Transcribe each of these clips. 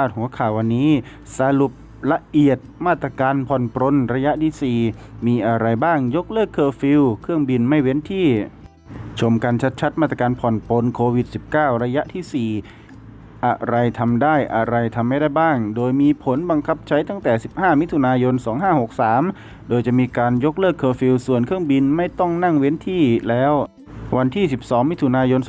าดหัวข่าววันนี้ สรุปละเอียดมาตรการผ่อนปรนระยะที่ 4 มีอะไรบ้างยกเลิกเคอร์ฟิวเครื่องบินไม่เว้นที่ ชมกันชัดๆ มาตรการผ่อนปรนโควิด -19 ระยะที่ 4อะไรทำได้อะไรทำไม่ได้บ้าง โดยมีผลบังคับใช้ตั้งแต่ 15 มิถุนายน 2563 โดยจะมีการยกเลิกเคอร์ฟิวส่วนเครื่องบินไม่ต้องนั่งเว้นที่แล้ว วันที่ 12 มิถุนายน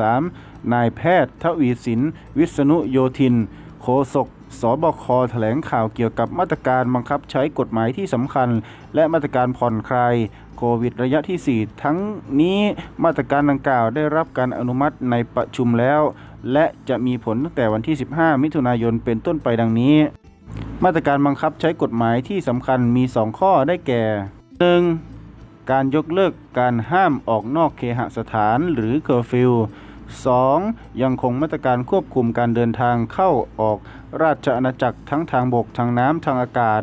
2563 นายแพทย์ทวีสิน วิษณุโยธิน โฆษกสบคแถลงข่าวเกี่ยวกับมาตรการบังคับใช้กฎหมายที่สำคัญ และมาตรการผ่อนคลายโควิดระยะที่ 4 ทั้งนี้มาตรการดังกล่าวได้รับการอนุมัติในประชุมแล้ว และจะมีผลตั้งแต่วันที่ 15 มิถุนายนเป็นต้นไปดังนี้ มาตรการบังคับใช้กฎหมายที่สำคัญมี 2 ข้อได้แก่ 1. การยกเลิกการห้ามออกนอกเคหสถานหรือเคอร์ฟิว 2. ยังคงมาตรการควบคุมการเดินทางเข้าออกราชอาณาจักรทั้งทางบกทางน้ำทางอากาศ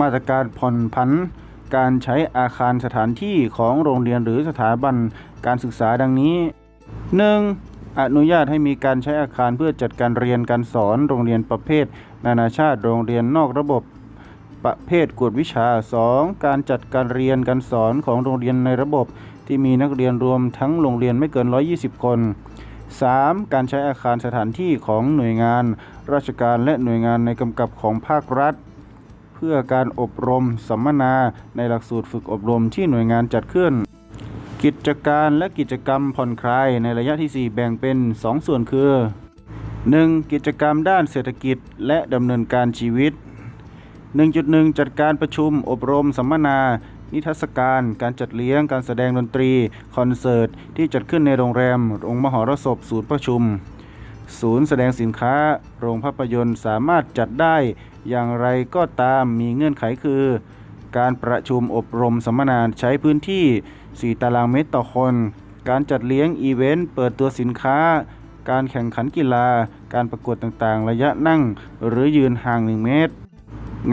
มาตรการผ่อนผัน การใช้อาคารสถานที่ของโรงเรียนหรือสถาบันการศึกษาดังนี้ 1. อนุญาตให้มีการใช้อาคารเพื่อจัดการเรียนการสอนโรงเรียนประเภท นานาชาติโรงเรียนนอกระบบประเภทกวดวิชา 2. การจัดการเรียนการสอนของโรงเรียนในระบบ ที่มีนักเรียนรวมทั้งโรงเรียนไม่เกิน 120 คน 3. การใช้อาคารสถานที่ของหน่วยงาน ราชการและหน่วยงานในกำกับของภาครัฐ เพื่อการอบรมสัมมนาในหลักสูตรฝึกอบรมที่หน่วยงานจัดขึ้น กิจการและกิจกรรมผ่อนคลายในระยะที่ 4 แบ่งเป็น 2 ส่วนคือ 1. กิจกรรมด้านเศรษฐกิจและดำเนินการชีวิต 1.1 จัดการประชุมอบรมสัมมนา นิทรรศการ การจัดเลี้ยง การแสดงดนตรี คอนเสิร์ต ที่จัดขึ้นในโรงแรมโรงมหรสพ ศูนย์ประชุม ศูนย์แสดงสินค้า โรงภาพยนตร์สามารถจัดได้ อย่างไรก็ตามมีเงื่อนไขคือ การประชุมอบรมสัมมนาใช้พื้นที่ 4 ตารางเมตรต่อคน การจัดเลี้ยงอีเวนต์ เปิดตัวสินค้า การแข่งขันกีฬา การประกวดต่างๆ ระยะนั่ง หรือยืนห่าง 1 เมตร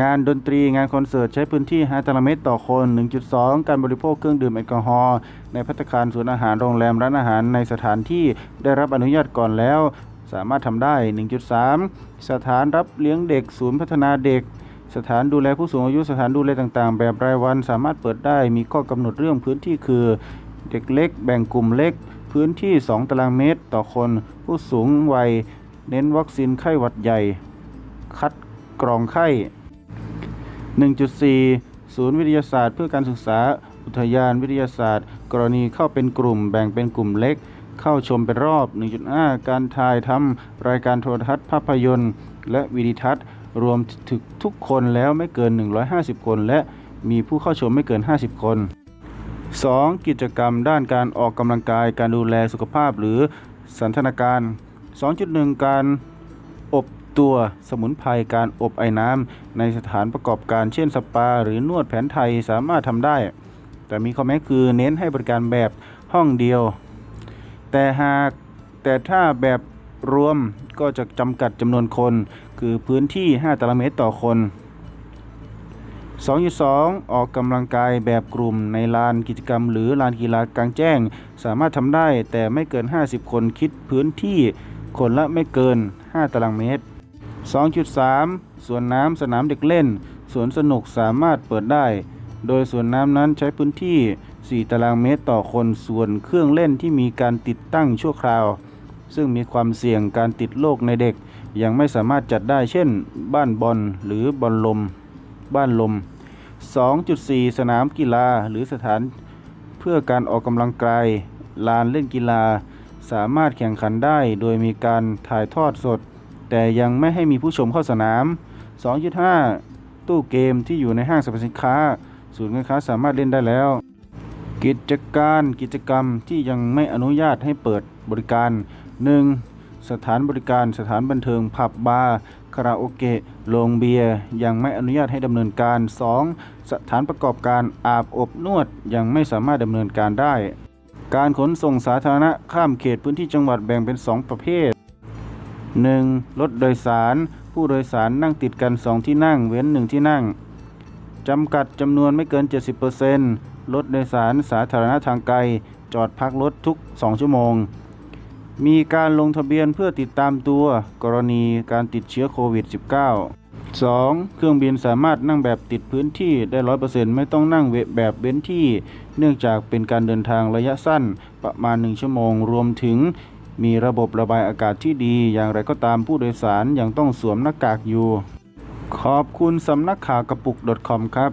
งานดนตรีงานคอนเสิร์ตใช้พื้นที่5ตารางเมตรต่อคน 1.2 การบริโภคเครื่องดื่มแอลกอฮอล์ในภัตตาคารศูนย์อาหารโรงแรมร้านอาหารในสถานที่ได้รับอนุญาตก่อนแล้ว สามารถทำได้ 1.3 สถานรับเลี้ยงเด็กศูนย์พัฒนาเด็ก สถานดูแลผู้สูงอายุสถานดูแลต่างๆ แบบรายวันสามารถเปิดได้มีข้อกำหนดเรื่องพื้นที่คือ เด็กเล็ก แบ่งกลุ่มเล็ก พื้นที่ 2 ตารางเมตรต่อคน ผู้สูงวัย เน้นวัคซีนไข้หวัดใหญ่ คัดกรองไข้ 1.4 ศูนย์วิทยาศาสตร์เพื่อการศึกษาอุทยานวิทยาศาสตร์ กรณีเข้าเป็นกลุ่มแบ่งเป็นกลุ่มเล็ก เข้าชมเป็นรอบ 1.5 การถ่ายทำรายการโทรทัศน์ภาพยนตร์ และวิดีทัศน์ รวมถึงทุกคนแล้วไม่เกิน 150 คน และมีผู้เข้าชมไม่เกิน 50 คน 2. กิจกรรมด้านการออกกำลังกายการดูแลสุขภาพหรือสันทนาการ 2.1 การ ตัวสมุนไพรการอบไอ้น้ำในสถานประกอบการเช่นสปา หรือนวดแผนไทยสามารถทำได้ แต่มีข้อแม้คือเน้นให้บริการแบบห้องเดียว แต่หากแต่ถ้าแบบรวมก็จะจำกัดจำนวนคน คือพื้นที่ 5 ตารางเมตรต่อคน 2.2 ออกกำลังกายแบบกลุ่มในลานกิจกรรม หรือลานกีฬากลางแจ้ง สามารถทำได้แต่ไม่เกิน 50 คนคิดพื้นที่คนละไม่เกิน 5 ตารางเมตร 2.3ส่วนน้ำสนามเด็กเล่น สวนสนุกสามารถเปิดได้ โดยส่วนน้ำนั้นใช้พื้นที่ 4 ตารางเมตรต่อคน ส่วนเครื่องเล่นที่มีการติดตั้งชั่วคราว ซึ่งมีความเสี่ยงการติดโรคในเด็ก ยังไม่สามารถจัดได้เช่น บ้านบอลหรือบอลลม บ้านลม 2.4 สนามกีฬาหรือสถานเพื่อการออกกำลังกาย ลานเล่นกีฬา สามารถแข่งขันได้ โดยมีการถ่ายทอดสด แต่ยังไม่ให้มีผู้ชมเข้าสนาม 2.5 ตู้เกมที่อยู่ในห้างสรรพสินค้า ศูนย์การค้าสามารถเล่นได้แล้ว กิจการกิจกรรมที่ยังไม่อนุญาตให้เปิดบริการ 1. สถานบริการสถานบันเทิงผับบาร์คาราโอเกะโรงเบียร์ยังไม่อนุญาตให้ดำเนินการ 2. สถานประกอบการอาบอบนวดยังไม่สามารถดำเนินการได้ การขนส่งสาธารณะข้ามเขตพื้นที่จังหวัดแบ่งเป็น 2 ประเภท 1. รถโดยสาร ผู้โดยสารนั่งติดกัน 2 ที่นั่ง เว้น 1 ที่นั่ง จำกัดจำนวนไม่เกิน 70%รถโดยสารสาธารณะทางไกล จอดพักรถทุก 2 ชั่วโมง มีการลงทะเบียนเพื่อติดตามตัว กรณีการติดเชื้อโควิด -19 2. เครื่องบินสามารถนั่งแบบติดพื้นที่ได้ 100%ไม่ต้องนั่งเวแบบเว้นที่ เนื่องจากเป็นการเดินทางระยะสั้นประมาณ 1 ชั่วโมง รวมถึง มีระบบระบายอากาศที่ดี อย่างไรก็ตามผู้โดยสารยังต้องสวมหน้ากากอยู่ ขอบคุณสำนักข่าวกระปุก .com ครับ